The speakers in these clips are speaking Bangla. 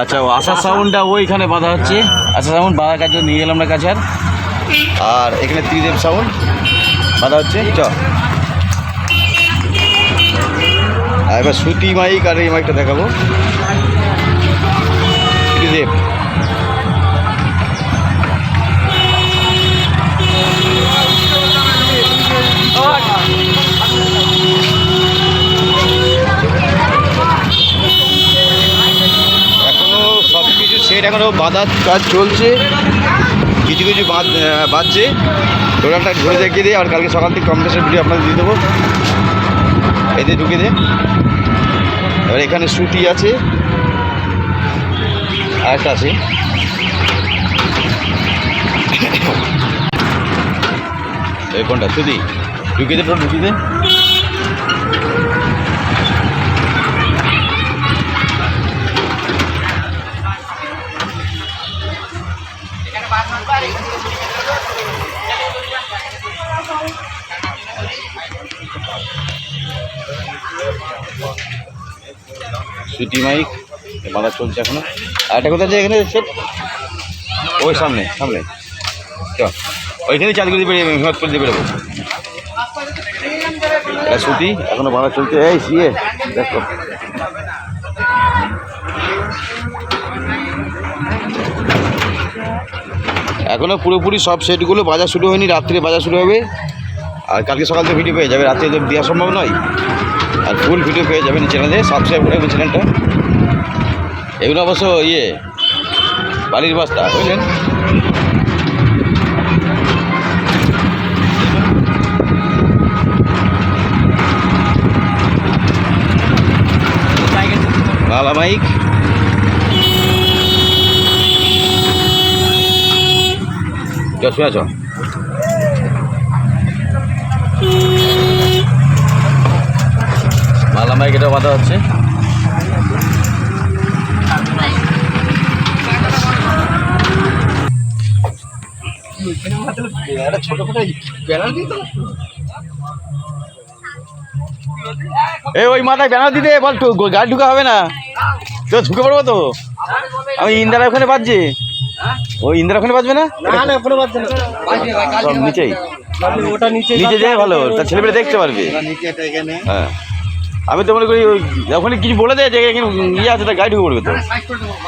আচ্ছা আশা সাউন্ডটা ওইখানে বাঁধা হচ্ছে। আশা সাউন্ড বাঁধার কাছে নিয়ে গেলাম না কাছে আর। আর এখানে ত্রিদেব সাউন্ড বাঁধা হচ্ছে, চ। এবার সুতি মাইক আর এই মাইকটা দেখাবো। ত্রিদেব। কিছু সেট এখনও বাঁধার কাজ চলছে। কিছু কিছু বাঁধ বাঁধছে। টোটালটা ঘুরে দেখিয়ে দিয়ে আর কালকে সকাল থেকে কম্পিটিশন ভিডিও আপনাদের দিয়ে দেবো। এতে ঢুকে দে। এবার এখানে সুতি আছে। আর একটা আছে কোনটা? সুতি ঢুকিয়ে দে ঢুকিয়ে দে। সুতি মাইক বাঁধা চলছে এখনও। আর একটা কোথায় আছে এখানে সেট ওই সামনে সামনে। চ ওইখানে চাঁদগুলি বেরিয়ে হিমতপুর দিয়ে বেরোবো। এটা সুতি, এখনও বাঁধা চলছে। এই সিয়ে দেখো। এখনও পুরোপুরি সব সেটগুলো বাজার শুরু হয়নি, রাত্রে বাজার শুরু হবে। আর কালকে সকাল থেকে ভিডিও পেয়ে যাবে রাত্রে তো দেওয়া সম্ভব নয়। আর ফুল ভিডিও পেয়ে যাবেন চ্যানেলে সাবস্ক্রাইব করে দেবেন চ্যানেলটা এগুলো অবশ্য ইয়ে বালির বস্তা, বুঝলেন? বাবা মাইক। চ শুনে চ মালা মাইক এটা বাঁধা হচ্ছে এই ওই মাথায় ব্যানার দিতে বল গাড়ি ঢুকা হবে না। তো ঢুকে পড়ব তো। আমি ইন্দিরা ওখানে বাজছে। ওই ইন্দিরা ওখানে বাজবে না? নিচেই। নিচে নিচে যেয়ে ভালো তার ছেলেমেয়ে দেখতে পারবে। হ্যাঁ। আমি তো মনে করি ওখানে কিছু বলে দেয় যে এখানে ইয়ে আছে ঢুকে পড়বে তো।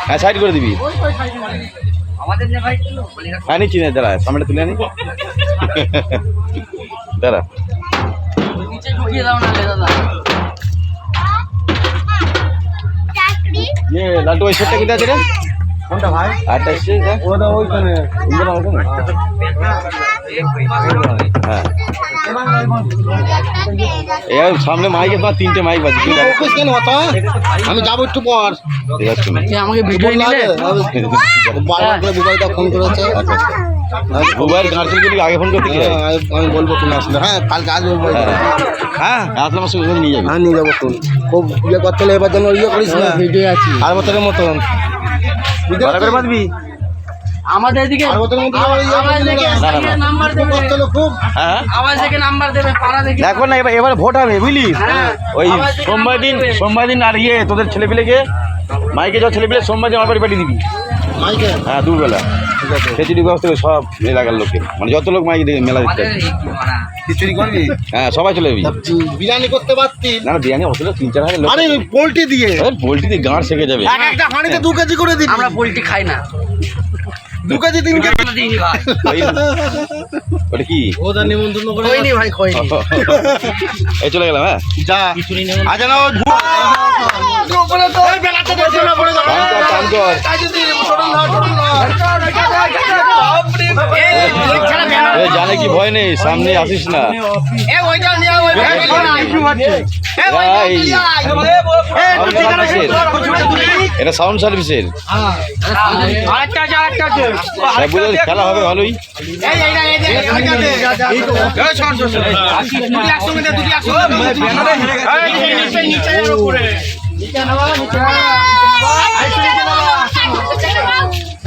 হ্যাঁ সাইড করে দিবি। হ্যাঁ নিচ্ছি না। দাঁড়া সামনে তুলে আনি। দাঁড়া। ইয়ে লালটু ওই সেটটা কোথায় আছে রে? কোনটা ভাই? আটটা ওইখানে। ওখানে? হ্যাঁ। এই সামনে মাইক আছে তিনটে মাইক দেখ। অফিস কেন হতো আমি যাব একটু পর। ঠিক আছে তুমি। আমাকে ভিডিও নিলে? করে ফোন করেছে। মোবাইল গাড়ি চলছে আগে ফোন করতে কি হ্যাঁ, আমি বলব তুমি আসলে। হ্যাঁ কালকে আজ বলব। হ্যাঁ। হ্যাঁ? আসলে আমার সঙ্গে নিয়ে যাবে। হ্যাঁ নিয়ে যাব ফোন খুব ইয়ে করতে হলে এবার যেন ইয়ে করিস না। ভিডিও আছি। আর বছরের মতন। ভাড়া করে বাঁধবি? আমাদের দেখে না। খুব। হ্যাঁ। দেখে নাম্বার দেবে পাড়া দেখে। দেখো না এবার এবার ভোট হবে বুঝলি? হ্যাঁ। ওই সোমবার দিন সোমবার দিন আর ইয়ে তোদের ছেলেপিলেকে মাইকে যাও ছেলেপিলে সোমবার দিন আমার বাড়ি পাঠিয়ে দিবি। হ্যাঁ দুবেলা। ঠিক আছে। ব্যবস্থা করে সব এলাকার লোকে মানে যত লোক মাইকে দেখে মেলা। খিচুড়ি করবি? হ্যাঁ সবাই চলে যাবি। বিরিয়ানি করতে পারতি? না না বিরিয়ানি অত তিন চার হাজার লোক আরে পোল্ট্রি দিয়ে। পোলট্রি দিয়ে গাঁড় শেখে যাবে। এক একটা হাঁড়িতে দু কেজি করে দিবি। আমরা পোল্ট্রি খাই না। দু কেজি তিন কেজি ওই- ওটা কি ওটা নিমন্ত্রণ করে কইনি ভাই কইনি এই চলে গেলাম হ্যাঁ যা আজ না ও ধুয়া তো এই বেলাতে বসে না পড়ে যাবে কর কাজে দিয়ে ছোটন ধর ছোটন এ, জানে কি ভয় নেই সামনে আসিস না। এটা সাউন্ড সার্ভিসের হ্যাঁ, খেলা হবে ভালোই এই এই এই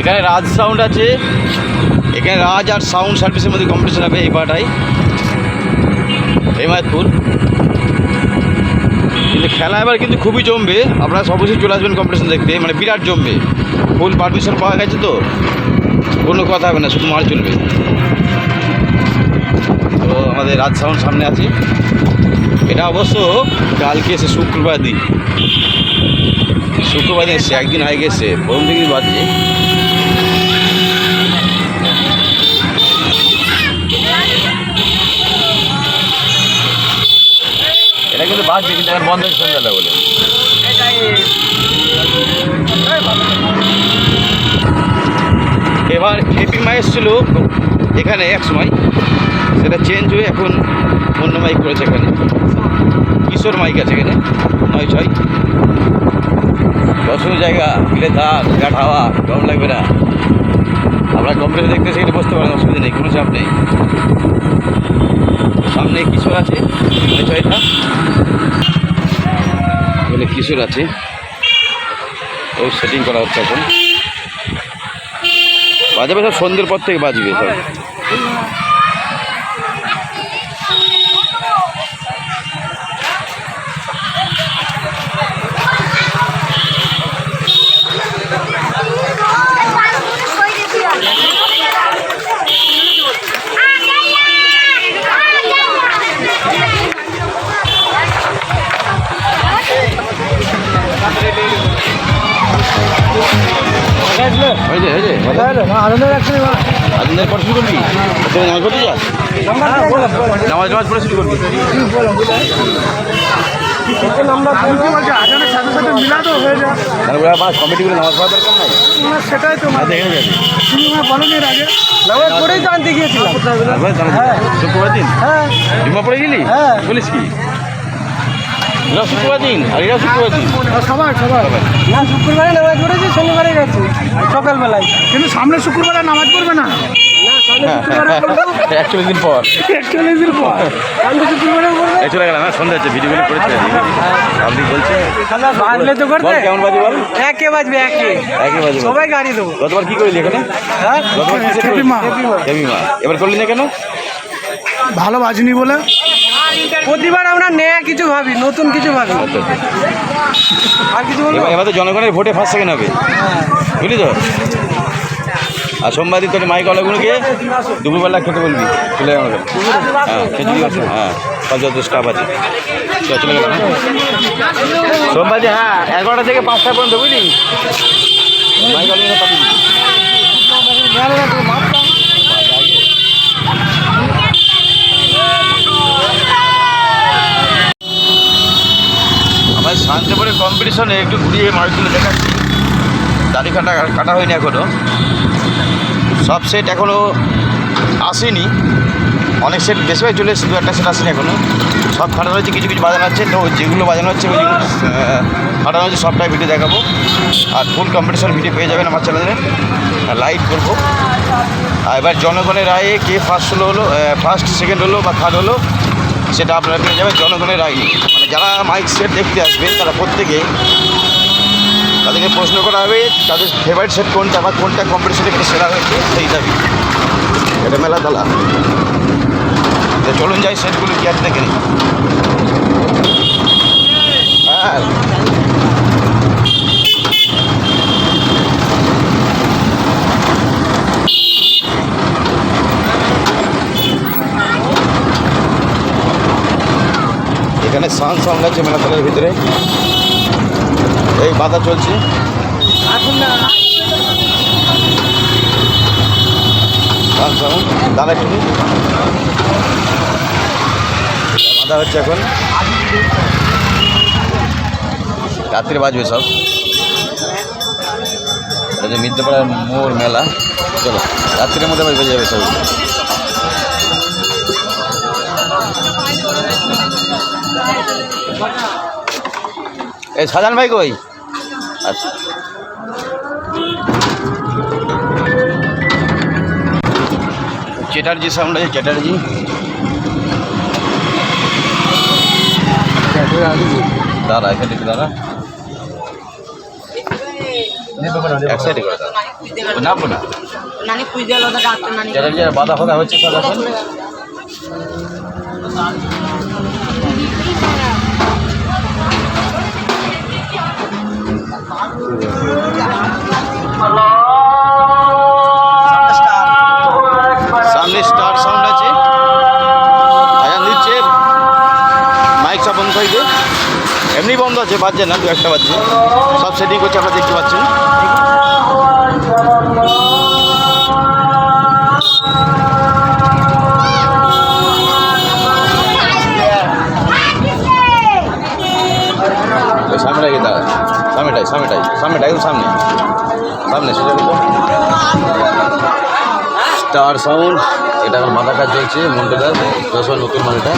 এখানে রাজ সাউন্ড আছে। এখানে রাজ আর সাউন্ড সার্ভিসের মধ্যে কম্পিটিশন হবে এই পাটাই হিমায়তপুর কিন্তু খেলা এবার কিন্তু খুবই জমবে। আপনারা অবশ্যই চলে আসবেন কম্পিটিশন দেখতে। মানে বিরাট জমবে। ফুল পারমিশন পাওয়া গেছে তো? কোনো কথা হবে না, শুধু মার চলবে। তো আমাদের রাজ সাউন্ড সামনে আছে। এটা অবশ্য কালকে এসে শুক্রবার দিন। শুক্রবার দিন এসছে, একদিন আগে গেছে। প্রথম দিন বাজছে। এটা কিন্তু এখন বন্ধ সন্ধ্যাবেলা বলে। এবার হেপি মাই এসেছিল এখানে এক সময় সেটা চেঞ্জ হয়ে এখন অন্য মাইক করেছে এখানে। কিশোর মাইক আছে এখানে, নয় ছয়। দর্শক জায়গা গিলে ধার বিরাট হাওয়া, গরম লাগবে না। আমরা কম্পিউটার দেখতে সেখানে বসতে পারেন অসুবিধা নেই, কোনো চাপ নেই। সামনে কিশোর আছে, নয় ছয়টা। কিশোর আছে ও সেটিং করা হচ্ছে এখন। বাজাবে সব সন্ধ্যের পর থেকে বাজবে সব। আনন্দের পর শুরু করবি? তোর নামাজ পড়তে যাস? নামাজ নামাজ পড়ে শুরু করবি? তারপরে আবার কমিটিগুলো নামাজ পড়ার দরকার নাই? সেটাই তো দেখে যাবে বলেনি আগে। নামাজ পড়েই তো আনতে গিয়েছিলাম। হ্যাঁ। জুম্মা পড়ে গেলি? হ্যাঁ। বলিস কি? এরা শুক্রবার দিন। আর এরা শুক্রবার দিন। সবাই সবাই না শুক্রবারে নামাজ পড়েছি শনিবারে গেছি সকালবেলায়। কিন্তু সামনে শুক্রবারে নামাজ পড়বে না। একচল্লিশ দিন পর। একচল্লিশ দিন পর। চলে গেলাম হ্যাঁ সন্ধ্যা হচ্ছে ভিডিওগুলো করেছে আপনি বলছে বাজলে তো বল কেমন বাজে বল? একে বাজবে একে। সবাই গাড়ি দেবো। গতবার কি করলি এখানে? হ্যাঁ? গতবার কি করলি? মা। এবার করলি না কেন? ভালো বাজনি বলে। প্রতিবার আমরা নেয়া কিছু ভাবি, নতুন কিছু ভাবি। আর কিছু বলব? এবার তো জনগণের ভোটে ফার্স্ট সেকেন্ড হবে। বুঝলি তো? আর সোমবার দিন তোর মাইকওয়ালাগুলোকে দুপুরবেলা খেতে বলবি, চলে যাবে। হ্যাঁ খেতে আছে হ্যাঁ পাঁচ যত স্টাফ আছে চলে গেলাম হ্যাঁ। সোমবার হ্যাঁ এগারোটা থেকে পাঁচটা পর্যন্ত, বুঝলি? মাইকওয়ালাগুলো পাঠিয়ে দিবি। আমার শান্তিপুরে কম্পিটিশনে একটু ঘুরিয়ে মাছগুলো দেখাচ্ছি। দাড়ি কাটা কাটা হয়নি এখনও সব সেট এখনও আসেনি। অনেক সেট বেশিরভাগ চলে এসেছে, দু একটা সেট আসেনি এখনও সব খাটানো হচ্ছে কিছু কিছু বাজানো হচ্ছে, তো যেগুলো বাজানো হচ্ছে ওইগুলো খাটানো হচ্ছে সবটাই ভিডিও দেখাবো। আর ফুল কম্পিটিশন ভিডিও পেয়ে যাবেন আমার চ্যানেলে লাইভ করব। আর এবার জনগণের রায়ে কে ফার্স্ট হলো হলো ফার্স্ট সেকেন্ড হলো বা থার্ড হলো, সেটা আপনারা পেয়ে যাবেন। জনগণের রায় নিয়ে। যারা মাইক সেট দেখতে আসবেন, তারা প্রত্যেকে তাদেরকে প্রশ্ন করা হবে, তাদের ফেভারিট সেট কোনটা বা কোনটা কম্পিটিশনে বেশি সেরা হয়েছে, সেই দাবি। এটা মেলা দালা তো চলুন যাই সেটগুলো কি আছে দেখে হ্যাঁ। এখানে সান সাউন্ড আছে মেলাতলার ভিতরে এই বাধা চলছে। দাঁড়া একটু। বাধা হচ্ছে এখন। রাত্রে বাজবে সব। মিদ্যাপাড়ার মোর মেলা। চলো রাত্রির মধ্যে বেজে যাবে সব। এই সাজান ভাই কই? আচ্ছা। চ্যাটার্জি আছে চ্যাটার্জি। দাঁড়া এখানে দাঁড়া। এক সাইডে করে সামনে স্টার সাউন্ড আছে। আয়ান নিচ্ছে মাইকটা বন্ধ হয়ে এমনি বন্ধ আছে, বাজছে না, দু একটা বাজছে। সব সেটিং করছে আপনারা দেখতে পাচ্ছেন। সামনেটাই সামনেটাই একদম সামনে। সামনে, সেটা স্টার সাউন্ড, এটা আমার মাথা কাজ চলছে মন্ডলার যশোর নতুন মাল এটা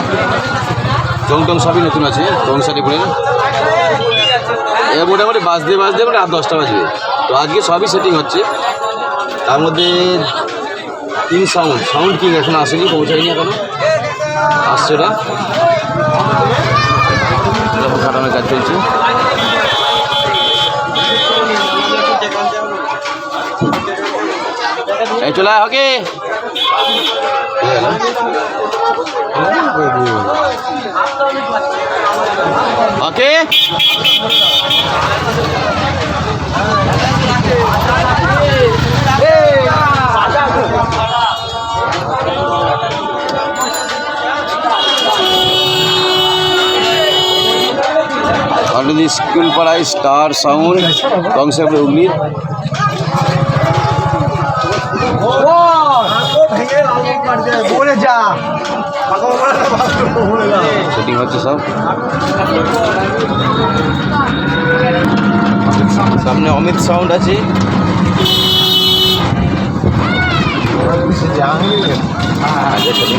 টং টং সবই নতুন আছে টং সারি পরে এ মোটামুটি বাজতে বাজতে মানে রাত দশটা বাজবে। তো আজকে সবই সেটিং হচ্ছে। তার মধ্যে কিং সাউন্ড সাউন্ড কিং এখন আসেনি, পৌঁছায়নি এখনও। আসছে এরকম কাটানোর কাজ চলছে। এই চলে আয় ওকে স্কুল পাড়ায় স্টার সাউন্ড কংসেপ্ট হুগলির সেটিং হচ্ছে সব সামনে অমিত সাউন্ড আছে আগে সেটিং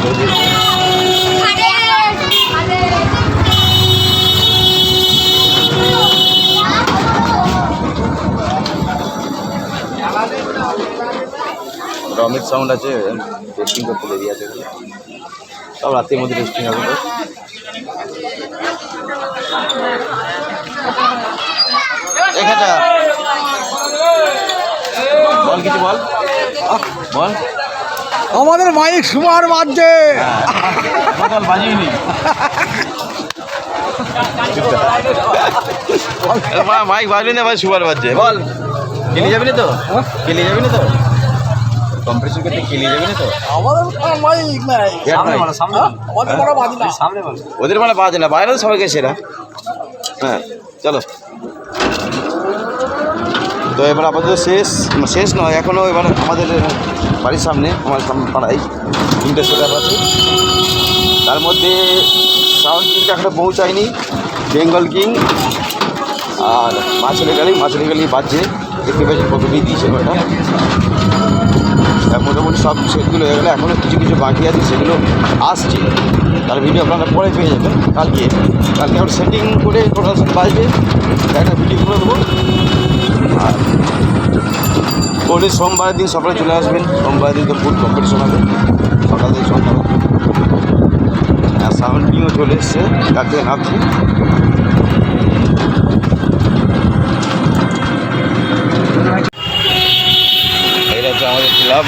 অমিত সাউন্ড আছে রেস্টিং করতে দেরি আছে। সব রাতের মধ্যে রেস্টিং হবে। এখানটা বল কিছু বল। বল। আমাদের মাইক সুমার বল বাজিনি মাইক বাজবি না ভাই সুপার বাজছে বল। কেলি যাবি না তো? কেলি যাবি না তো? কম্পিটিশন করতে কেলি যাবি না তো? না। ওদের মানে বাজে না বাইরে সবাই গেছে এরা হ্যাঁ চলো। তো এবার আপাতত শেষ শেষ নয় এখনও এবার আমাদের বাড়ির সামনে আমার সামনে পাড়ায় তিনটে সেট আছে। তার মধ্যে সাউন্ড কিংটা এখনও পৌঁছায়নি বেঙ্গল কিং আর মাছের গালি মাছের গালি বাজছে। দেখতে পাচ্ছি কতটি দিয়েছে ওটা। মোটামুটি সব সেটগুলো হয়ে গেলে এখনও কিছু কিছু বাকি আছে, সেগুলো আসছে। তার ভিডিও আপনারা পরে পেয়ে যাবেন, কালকে। কালকে আমরা সেটিং করে সব বাজবে, একটা ভিডিও করে দেবো। আর পরে সোমবারের দিন সকালে চলে আসবেন, সোমবারের দিন তো ফুল কম্পিটিশন হবে, সকাল থেকে সন্ধ্যা। আর সাউন্ড নিয়েও চলে এসছে তার থেকে হচ্ছে আমাদের ক্লাব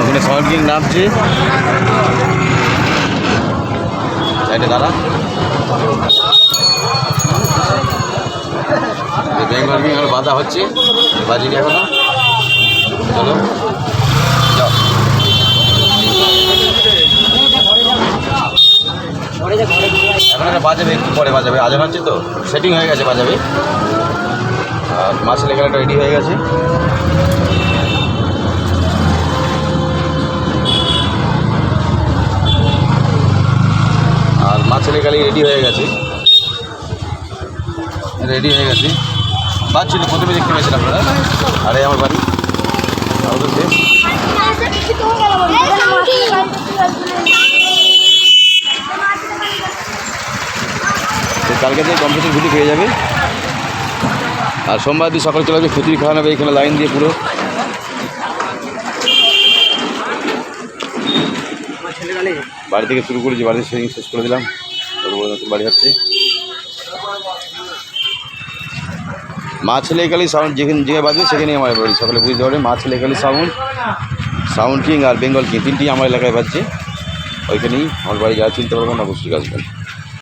ওখানে সাউন্ড কিং নামছে। দাঁড়া। বেঙ্গল বাধা হচ্ছে। বাজিনি এখনও। চলো যাও এখন এটা বাজাবে, একটু পরে বাজাবে। আজান হচ্ছে তো সেটিং হয়ে গেছে বাজাবে। আর মাছ লেখাটা রেডি হয়ে গেছে। আর মাছ কালি রেডি হয়ে গেছে। রেডি হয়ে গেছে। বাচ্ছিল প্রথমে দেখতে পেয়েছেন আপনারা আরে, আমার বাড়ি। কালকে থেকে কম্পিউটার ভিডিও পেয়ে যাবে। আর সোমবার দিন সকালে চলে যাবে খিচুড়ি খাওয়ানো হবে, এখানে লাইন দিয়ে পুরো। বাড়ি থেকে শুরু করেছি বাড়িতে সেদিন শেষ করে দিলাম। বাড়ি হচ্ছে মা ছেলে একালি সাউন্ড যেখানে যেখানে বাজবে সেখানেই আমার বাড়ি, সকালে বুঝতে পারবে। মা ছেলে একালি সাউন্ড সাউন্ড কিং আর বেঙ্গল কিং তিনটি আমার এলাকায় বাজছে। ওইখানেই আমার বাড়ি যারা চিনতে পারবেন অবশ্যই আসবেন।